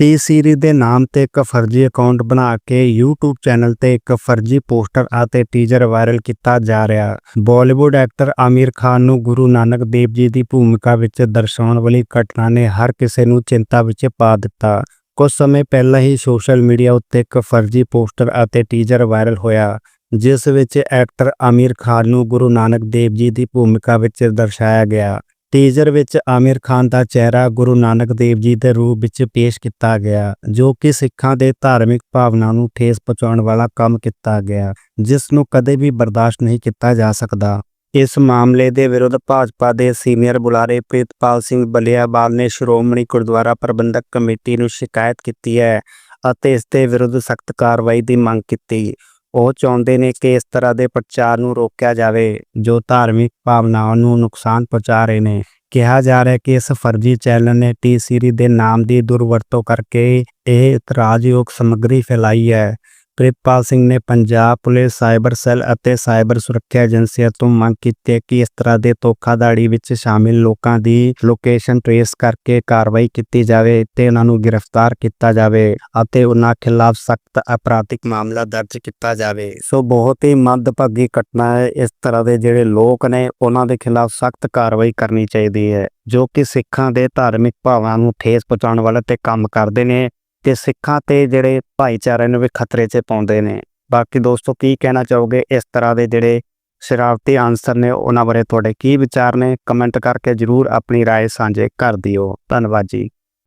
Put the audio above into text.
T series ਦੇ ਨਾਮ ਤੇ ਇੱਕ ਫਰਜ਼ੀ ਅਕਾਊਂਟ ਬਣਾ ਕੇ YouTube ਚੈਨਲ ਤੇ ਇੱਕ ਫਰਜ਼ੀ ਪੋਸਟਰ ਅਤੇ ਟੀਜ਼ਰ ਵਾਇਰਲ ਕੀਤਾ ਜਾ ਰਿਹਾ। ਬਾਲੀਵੁੱਡ ਐਕਟਰ ਆਮਿਰ ਖਾਨ ਨੂੰ ਗੁਰੂ ਨਾਨਕ ਦੇਵ ਜੀ ਦੀ ਭੂਮਿਕਾ ਵਿੱਚ ਦਰਸਾਉਣ ਵਾਲੀ ਘਟਨਾ ਨੇ ਹਰ ਕਿਸੇ ਨੂੰ ਚਿੰਤਾ ਵਿੱਚ ਪਾ ਦਿੱਤਾ। ਕੁਝ ਸਮੇਂ ਪਹਿਲਾਂ ਹੀ ਸੋਸ਼ਲ ਮੀਡੀਆ ਉੱਤੇ ਇੱਕ ਫਰਜ਼ੀ ਪੋਸਟਰ ਅਤੇ ਟੀਜ਼ਰ ਵਾਇਰਲ ਹੋਇਆ, ਜਿਸ ਵਿੱਚ ਐਕਟਰ ਆਮਿਰ ਖਾਨ ਨੂੰ ਗੁਰੂ ਨਾਨਕ ਦੇਵ ਜੀ ਦੀ ਭੂਮਿਕਾ ਵਿੱਚ ਦਰਸਾਇਆ ਗਿਆ। ਟੀਜ਼ਰ ਵਿੱਚ ਆਮਿਰ ਖਾਨ ਦਾ ਚਿਹਰਾ ਗੁਰੂ ਨਾਨਕ ਦੇਵ ਜੀ ਦੇ ਰੂਪ ਵਿੱਚ ਪੇਸ਼ ਕੀਤਾ ਗਿਆ, ਜੋ ਕਿ ਸਿੱਖਾਂ ਦੇ ਧਾਰਮਿਕ ਭਾਵਨਾ ਨੂੰ ਠੇਸ ਪਹੁੰਚਾਉਣ ਵਾਲਾ ਕੰਮ ਕੀਤਾ ਗਿਆ, ਜਿਸ ਨੂੰ ਕਦੇ ਵੀ ਬਰਦਾਸ਼ਤ ਨਹੀਂ ਕੀਤਾ ਜਾ ਸਕਦਾ। ਇਸ ਮਾਮਲੇ ਦੇ ਵਿਰੁੱਧ ਭਾਜਪਾ ਦੇ ਸੀਨੀਅਰ ਬੁਲਾਰੇ ਪ੍ਰੀਤਪਾਲ ਸਿੰਘ ਬਲਿਆਵਾਲ ਨੇ ਸ਼੍ਰੋਮਣੀ ਗੁਰਦੁਆਰਾ ਪ੍ਰਬੰਧਕ ਕਮੇਟੀ ਨੂੰ ਸ਼ਿਕਾਇਤ ਕੀਤੀ ਹੈ ਅਤੇ ਇਸ ਦੇ ਵਿਰੁੱਧ ਸਖਤ ਕਾਰਵਾਈ ਦੀ ਮੰਗ ਕੀਤੀ। ਉਹ ਚਾਹੁੰਦੇ ਨੇ ਕਿ ਇਸ ਤਰ੍ਹਾਂ ਦੇ ਪ੍ਰਚਾਰ ਨੂੰ ਰੋਕਿਆ ਜਾਵੇ, ਜੋ ਧਾਰਮਿਕ ਭਾਵਨਾਵਾਂ ਨੂੰ ਨੁਕਸਾਨ ਪਹੁੰਚਾ ਰਹੇ ਨੇ। ਕਿਹਾ ਜਾ ਰਿਹਾ ਹੈ ਕਿ ਇਸ ਫਰਜ਼ੀ ਚੈਨਲ ਨੇ ਟੀ ਸੀਰੀ ਦੇ ਨਾਮ ਦੀ ਦੁਰਵਰਤੋਂ ਕਰਕੇ ਇਹ ਇਤਰਾਜ਼ਯੋਗ ਸਮੱਗਰੀ ਫੈਲਾਈ ਹੈ। ਪ੍ਰਿਤਪਾਲ ਸਿੰਘ ਨੇ ਪੰਜਾਬ ਪੁਲਿਸ, ਸਾਈਬਰ ਸੈੱਲ ਅਤੇ ਸਾਈਬਰ ਸੁਰੱਖਿਆ ਏਜੰਸੀਆਂ ਤੋਂ ਮੰਗ ਕੀਤੀ ਹੈ ਕਿ ਇਸ ਤਰ੍ਹਾਂ ਦੇ ਧੋਖਾਧੜੀ ਵਿੱਚ ਸ਼ਾਮਿਲ ਲੋਕਾਂ ਦੀ ਲੋਕੇਸ਼ਨ ਟ੍ਰੇਸ ਕਰਕੇ ਕਾਰਵਾਈ ਕੀਤੀ ਜਾਵੇ ਤੇ ਉਹਨਾਂ ਨੂੰ ਗ੍ਰਿਫਤਾਰ ਕੀਤਾ ਜਾਵੇ ਅਤੇ ਉਹਨਾਂ ਖਿਲਾਫ ਸਖਤ ਅਪਰਾਧਿਕ ਮਾਮਲਾ ਦਰਜ ਕੀਤਾ ਜਾਵੇ। ਸੋ ਬਹੁਤ ਹੀ ਮੰਦਭਾਗੀ ਘਟਨਾ ਹੈ। ਇਸ ਤਰ੍ਹਾਂ ਦੇ ਜਿਹੜੇ ਲੋਕ ਨੇ, ਉਹਨਾਂ ਦੇ ਖਿਲਾਫ ਸਖਤ ਕਾਰਵਾਈ ਕਰਨੀ ਚਾਹੀਦੀ ਹੈ, ਜੋ ਕਿ ਸਿੱਖਾਂ ਦੇ ਧਾਰਮਿਕ ਭਾਵਾਂ ਨੂੰ ਠੇਸ ਪਹੁੰਚਾਉਣ ਵਾਲੇ ਤੇ ਕੰਮ ਕਰਦੇ ਨੇ। ਤੇ ਸਿੱਖਾਂ ਤੇ ਜਿਹੜੇ ਭਾਈਚਾਰੇ ਨੂੰ ਵੀ ਖਤਰੇ 'ਚ ਪਾਉਂਦੇ ਨੇ ਬਾਕੀ ਦੋਸਤੋ ਕੀ ਕਹਿਣਾ ਚਾਹੋਗੇ ਇਸ ਤਰ੍ਹਾਂ ਦੇ ਜਿਹੜੇ ਸ਼ਰਾਰਤੀ ਆਨਸਰ ਨੇ ਉਹਨਾਂ ਬਾਰੇ ਤੁਹਾਡੇ ਕੀ ਵਿਚਾਰ ਨੇ ਕਮੈਂਟ ਕਰਕੇ ਜਰੂਰ ਆਪਣੀ رائے ਸਾਂਝੇ ਕਰ ਦਿਓ ਧੰਨਵਾਦ ਜੀ